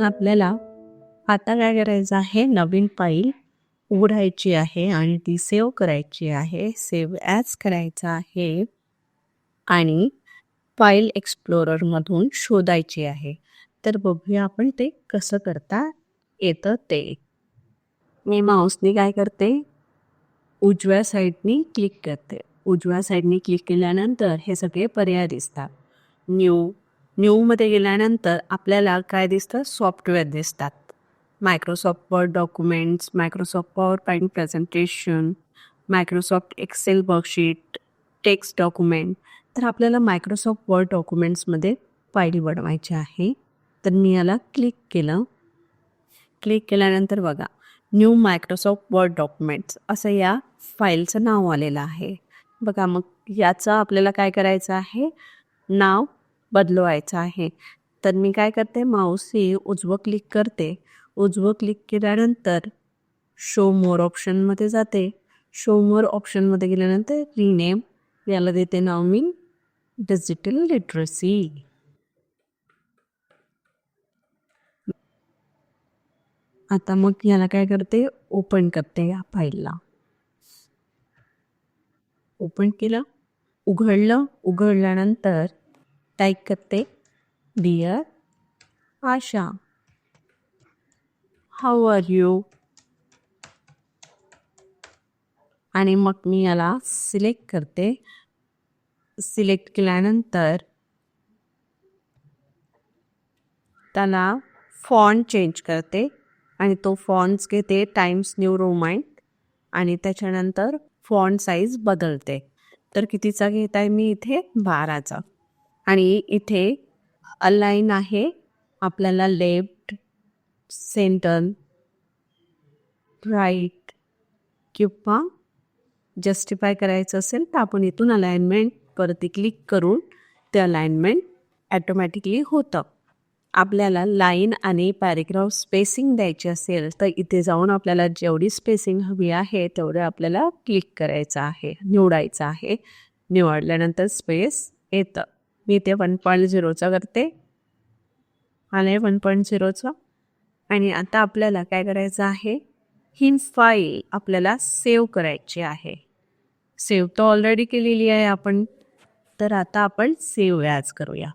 आपल्याला आता काय करायचं आहे? नवीन फाईल उघडायची आहे आणि ती सेव्ह करायची आहे. सेव्ह ॲज करायचं आहे आणि फाईल एक्सप्लोररमधून शोधायची आहे. तर बघूया आपण ते कसं करता येतं ते. मी माऊसने काय करते? उजव्या साईडनी क्लिक करते. उजव्या साईडनी क्लिक केल्यानंतर हे सगळे पर्याय दिसतात. न्यू न्यूमध्ये गेल्यानंतर आपल्याला काय दिसतं? सॉफ्टवेअर दिसतात. Microsoft Word documents Microsoft PowerPoint presentation Microsoft Excel worksheet text document तर आपल्याला मायक्रोसॉफ्ट वर्ड डॉक्युमेंट्समध्ये फाईल बनवायची आहे. तर मी याला क्लिक केलं. क्लिक केल्यानंतर बघा न्यू मायक्रोसॉफ्ट वर्ड डॉक्युमेंट्स असं या फाईलचं नाव आलेलं आहे. बघा मग याचं आपल्याला काय करायचं आहे? नाव बदलवायचं आहे. तर मी काय करते? माऊस ही उजवं क्लिक करते. उजवं क्लिक केल्यानंतर शो मोर ऑप्शनमध्ये जाते. शो मोर ऑप्शनमध्ये गेल्यानंतर रिनेम याला देते नाव मी डिजिटल लिटरसी आता मग याला काय करते? ओपन करते या फाईलला ओपन केलं. उघडलं. उघडल्यानंतर टाईप करते dear Asha how are you आणि मग मी याला सिलेक्ट करते सिलेक्ट केल्यानंतर त्याला फॉन्ट चेंज करते आणि तो फॉन्ट्स घेते टाइम्स न्यू रोमाइंट आणि त्याच्यानंतर फॉन्ट साईज बदलते तर कितीचा घेत आहे मी इथे बाराचा आणि इथे अलाईन आहे आपल्याला लेफ्ट सेंटर राईट किंवा जस्टिफाय करायचं असेल तर आपण इथून अलाइनमेंट परती क्लिक करून ते अलाइनमेंट ॲटोमॅटिकली होतं. आपल्याला लाईन आणि पॅरेग्राफ स्पेसिंग द्यायची असेल तर इथे जाऊन आपल्याला जेवढी स्पेसिंग हवी आहे तेवढं आपल्याला क्लिक करायचं आहे निवडायचं आहे. निवडल्यानंतर स्पेस येतं. मी इथे वन पॉईंट झिरोचा करते. आले वन पॉईंट झिरोचा आणि आता आपल्याला काय करायचं आहे? ही फाईल आपल्याला सेव्ह करायची आहे. सेव्ह तर ऑलरेडी केलेली आहे आपण. तर आता आपण सेव्ह व्याज करूया.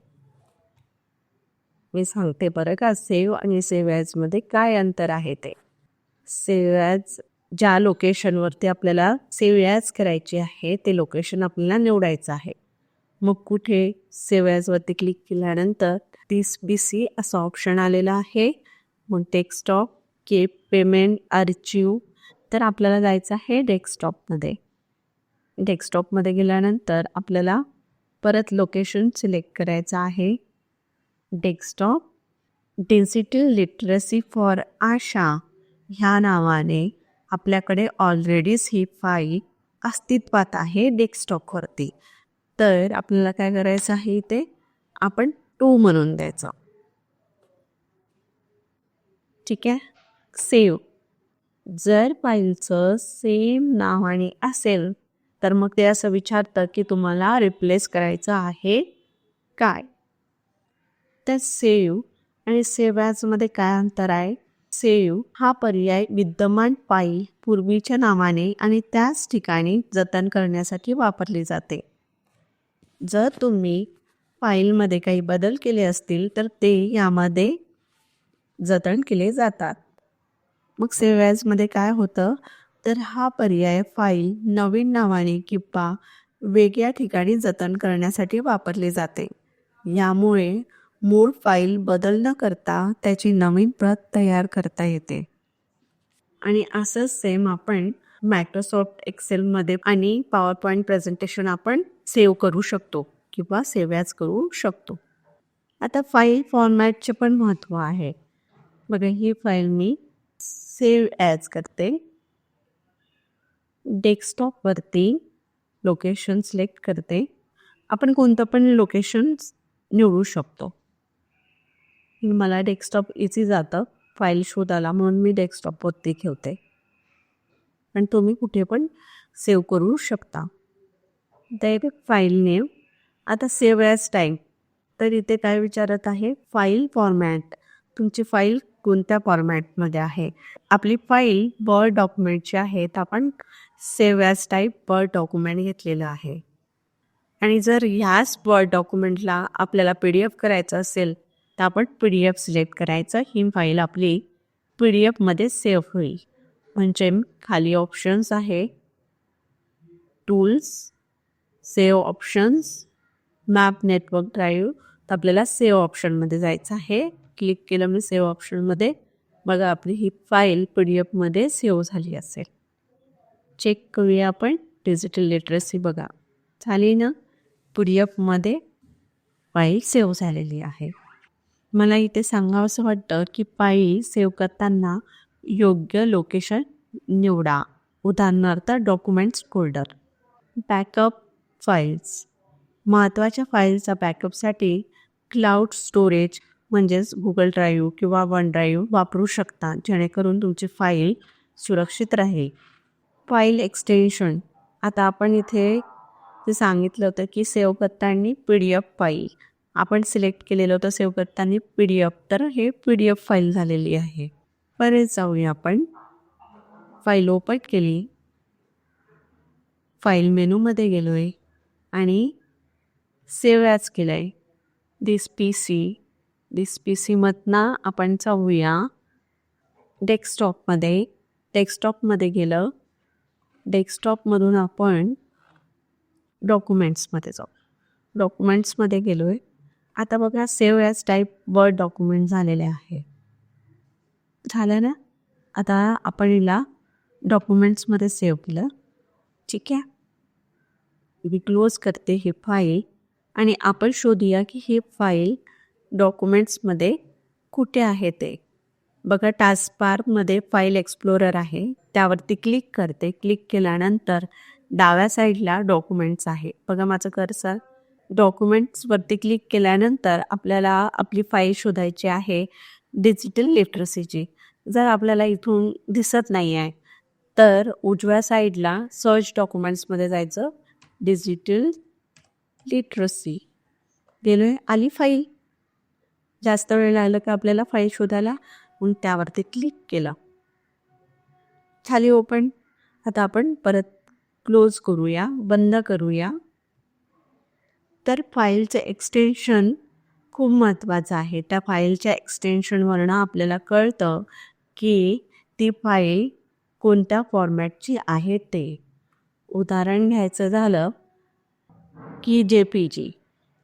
मी सांगते बरं का सेव्ह आणि सेव्ह व्याजमध्ये काय अंतर आहे ते. सेव्ह व्याज ज्या लोकेशनवरती आपल्याला सेव्ह व्याज करायची आहे ते लोकेशन आपल्याला निवडायचं आहे. मग कुठे सेव्ह क्लिक केल्यानंतर तीस बी सी असं ऑप्शन आलेलं आहे. मग डेस्कटॉप के पेमेंट आर्चिव तर आपल्याला जायचं आहे डेस्कटॉपमध्ये डेस्कटॉपमध्ये गेल्यानंतर आपल्याला परत लोकेशन सिलेक्ट करायचं आहे. Desktop digital literacy for Asha ह्या नावाने आपल्याकडे ऑलरेडीच ही फाईल अस्तित्वात आहे डेस्कटॉपवरती तर आपल्याला काय करायचं आहे इथे? आपण टू म्हणून द्यायचं. ठीक आहे? सेव जर फाईलचं सेम नावाने असेल तर मग ते असं विचारतं की तुम्हाला रिप्लेस करायचं आहे काय? तर सेव आणि सेव्ह काय अंतर आहे? सेव हा पर्याय विद्यमान फाईल पूर्वीच्या नावाने आणि त्याच ठिकाणी जतन करण्यासाठी वापरली जाते. जर तुम्ही फाईलमध्ये काही बदल केले असतील तर ते यामध्ये जतन केले जातात. मग सेव्ह ॲजमध्ये काय होतं? तर हा पर्याय फाईल नवीन नावाने किंवा वेगळ्या ठिकाणी जतन करण्यासाठी वापरले जाते. यामुळे मूळ फाईल बदल न करता त्याची नवीन प्रत तयार करता येते. आणि असंच सेम आपण मायक्रोसॉफ्ट एक्सेलमध्ये आणि पॉवर पॉईंट प्रेझेंटेशन आपण सेव्ह करू शकतो किंवा सेव्ह ॲज करू शकतो. आता फाईल फॉर्मॅटचे पण महत्त्व आहे. बघा ही फाईल मी सेव्ह ॲज करते. डेस्कटॉपवरती लोकेशन सिलेक्ट करते. आपण कोणतं पण लोकेशन निवडू शकतो. मला डेस्कटॉप इझी जातं. फाईल शोधाला म्हणून मी डेस्कटॉपवरती ठेवते. पण तुम्ही कुठे पण सेव्ह करू शकता. डायरेक्ट फाईल नेम आता सेव्ह ॲज टाईम तर इथे काय विचारत आहे? फाईल फॉर्मॅट तुमची फाईल कोणत्या फॉर्मॅटमध्ये आहे? आपली फाईल वर्ड डॉक्युमेंटची आहे. तर आपण save as type Word document घेतलेलं आहे. आणि जर ह्याच वर्ड डॉक्युमेंटला आपल्याला पी डी एफ करायचं असेल तर आपण पी डी एफ सिलेक्ट करायचं. ही फाईल आपली पी डी एफमध्ये सेव्ह होईल. म्हणजे खाली ऑप्शन्स आहे. Tools save options map network drive तर आपल्याला सेव ऑप्शनमध्ये जायचं आहे. क्लिक केलं मी सेव ऑप्शनमध्ये बघा आपली ही फाईल पी डी एफमध्ये सेव्ह झाली असेल. चेक करूया आपण डिजिटल लिटरसी बघा. झाली ना? पी डी एफमध्ये फाईल सेव्ह झालेली आहे. मला इथे सांगावंसं वाटतं की फाईल सेव्ह करताना योग्य लोकेशन निवडा. उदाहरणार्थ डॉक्युमेंट्स फोल्डर बॅकअप फाईल्स महत्त्वाच्या फाईल्सचा बॅकअपसाठी क्लाउड स्टोरेज म्हणजेच गुगल ड्राईव्ह किंवा वन ड्राईव्ह वापरू शकता जेणेकरून तुमची फाईल सुरक्षित राहील. फाईल एक्सटेन्शन आता आपण इथे ते सांगितलं होतं की सेव्ह करताना पी डी एफ फाईल आपण सिलेक्ट केलेलं होतं सेव्ह करताना पी डी एफ तर हे पी डी एफ फाईल झालेली आहे. परत जाऊया आपण. फाईल ओपन केली. फाईल मेनूमध्ये गेलो आहे आणि सेव्ह ॲज केलं आहे दिस पी सी दिस पी सीमधनं आपण जाऊया. डेस्कटॉपमध्ये. डेस्कटॉपमध्ये गेलं. डेस्कटॉपमधून आपण डॉक्युमेंट्समध्ये जाऊ. डॉक्युमेंट्समध्ये गेलो आहे आता बघा save as type Word document झालेले आहे. झालं ना आता आपण हिला डॉक्युमेंट्समध्ये सेव्ह केलं. ठीक आहे? मी क्लोज करते ही फाईल आणि आपण शोधूया की ही फाईल डॉक्युमेंट्समध्ये कुठे आहे ते. बघा टास्कबारमध्ये फाईल एक्सप्लोरर आहे. त्यावरती क्लिक करते. क्लिक केल्यानंतर डाव्या साईडला डॉक्युमेंट्स आहे. बघा माझं कर्सर डॉक्युमेंट्सवरती क्लिक केल्यानंतर आपल्याला आपली फाईल शोधायची आहे. डिजिटल लिटरसीची जर आपल्याला इथून दिसत नाही आहे तर उजव्या साईडला सर्च डॉक्युमेंट्समध्ये जायचं. डिजिटल लिटरसी गेलो आहे आली फाईल जास्त वेळ लागलं का आपल्याला फाईल शोधायला? म्हणून त्यावरती क्लिक केलं. खाली ओपन आता आपण परत क्लोज करूया बंद करूया. तर फाईलचं एक्सटेन्शन खूप महत्त्वाचं आहे. त्या फाईलच्या एक्सटेन्शनवरनं आपल्याला कळतं की ती फाईल कोणत्या फॉर्मॅटची आहे ते. उदाहरण घ्यायचं झालं की जे पी जी.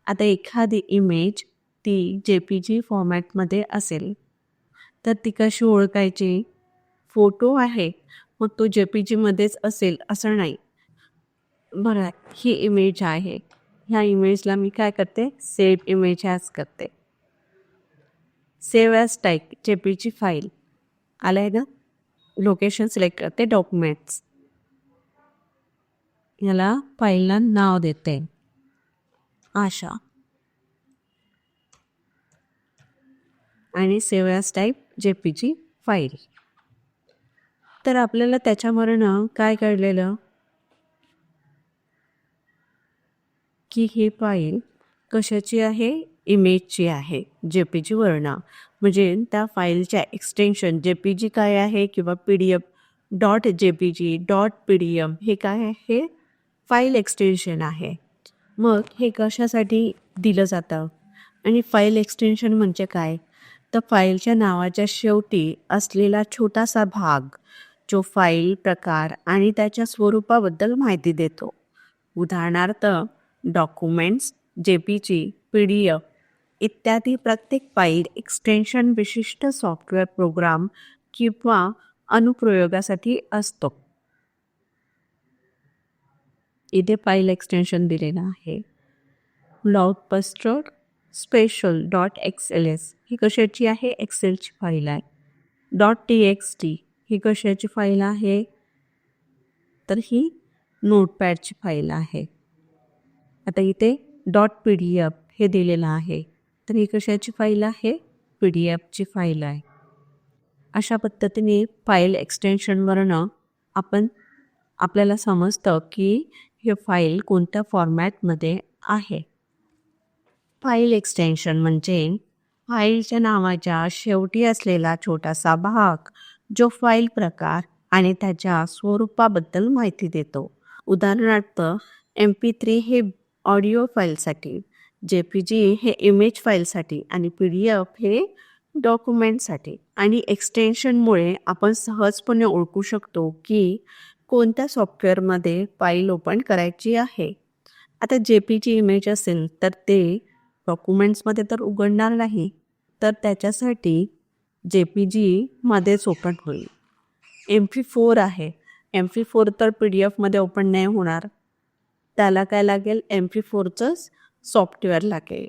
आता एखादी इमेज ती जे पी जी फॉर्मॅटमध्ये असेल. तर ती कशी ओळखायची? फोटो आहे मग तो जे पी जीमध्येच असेल असं नाही. बरं ही इमेज आहे. ह्या इमेजला मी काय करते? सेव्ह इमेज ॲज करते. सेव्ह ॲज टाईप जे पीची फाईल आलं आहे ना लोकेशन सिलेक्ट करते डॉक्युमेंट्स याला फाईलला नाव देते. आशा. आणि सेव्ह टाईप जे पीची फाईल तर आपल्याला त्याच्यावरनं काय कळलेलं? की ही फाईल कशाची आहे? इमेजची आहे जे पी जी वर्ण म्हणजे त्या फाईलच्या एक्सटेन्शन जे पी जी काय आहे किंवा P D F dot J P G dot P D M हे काय आहे? हे फाईल एक्सटेन्शन आहे. मग हे कशासाठी दिलं जातं? आणि फाईल एक्सटेन्शन म्हणजे काय? तर फाईलच्या नावाच्या शेवटी असलेला छोटासा भाग जो फाईल प्रकार आणि त्याच्या स्वरूपाबद्दल माहिती देतो. उदाहरणार्थ documents J P G P D F इत्यादी प्रत्येक फाईल एक्सटेन्शन विशिष्ट सॉफ्टवेअर प्रोग्राम किंवा अनुप्रयोगासाठी असतो. इथे फाईल एक्सटेन्शन दिलेलं आहे. Blockbuster special dot X L S ही कशाची आहे? एक्सेलची फाईल आहे. डॉट टी एक्स टी ही कशाची फाईल आहे? तर ही नोटपॅडची फाईल आहे. आता इथे डॉट पी डी एफ हे दिलेलं आहे. तर ही कशाची फाईल आहे? पी डी एफची फाईल आहे. अशा पद्धतीने फाईल एक्सटेन्शनवरनं आपण आपल्याला समजतं की हे फाईल कोणत्या फॉर्मॅटमध्ये आहे. फाईल एक्सटेन्शन म्हणजे फाईलच्या नावाच्या शेवटी असलेला छोटासा भाग जो फाईल प्रकार आणि त्याच्या स्वरूपाबद्दल माहिती देतो. उदाहरणार्थ एम पी थ्री हे ऑडिओ फाईलसाठी जे पी जी हे इमेज फाईलसाठी आणि पी डी एफ हे डॉक्युमेंटसाठी आणि एक्सटेन्शनमुळे आपण सहजपणे ओळखू शकतो की कोणत्या सॉफ्टवेअरमध्ये फाईल ओपन करायची आहे. आता जे पी जी इमेज असेल तर ते डॉक्युमेंट्समध्ये तर उघडणार नाही. तर त्याच्यासाठी जे पी जीमध्येच ओपन होईल. एम पी फोर आहे. एम पी फोर तर पी डी एफमध्ये ओपन नाही होणार. त्याला काय लागेल? एम पी फोरचंच सॉफ्टवेअर लागेल.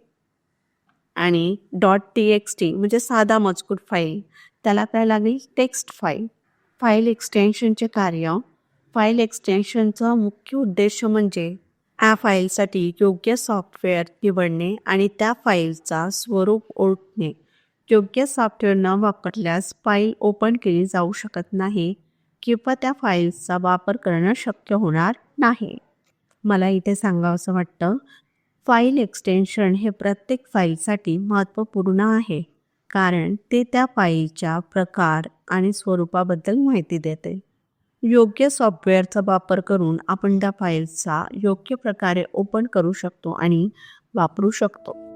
आणि डॉट टी एक्स टी म्हणजे साधा मजकूर फाईल त्याला काय लागेल? Text file. फाईल एक्सटेन्शनचे कार्य. फाईल एक्सटेन्शनचा मुख्य उद्देश म्हणजे या फाईलसाठी योग्य सॉफ्टवेअर निवडणे आणि त्या फाईलचा स्वरूप ओळखणे. योग्य सॉफ्टवेअर न वापरल्यास फाईल ओपन केली जाऊ शकत नाही किंवा त्या फाईल्सचा वापर करणं शक्य होणार नाही. मला इथे सांगावंसं वाटतं फाईल एक्सटेन्शन हे प्रत्येक फाईलसाठी महत्त्वपूर्ण आहे कारण ते त्या फाईलच्या प्रकार आणि स्वरूपाबद्दल माहिती देते. योग्य सॉफ्टवेअरचा वापर करून आपण त्या फाईल्सचा योग्य प्रकारे ओपन करू शकतो आणि वापरू शकतो.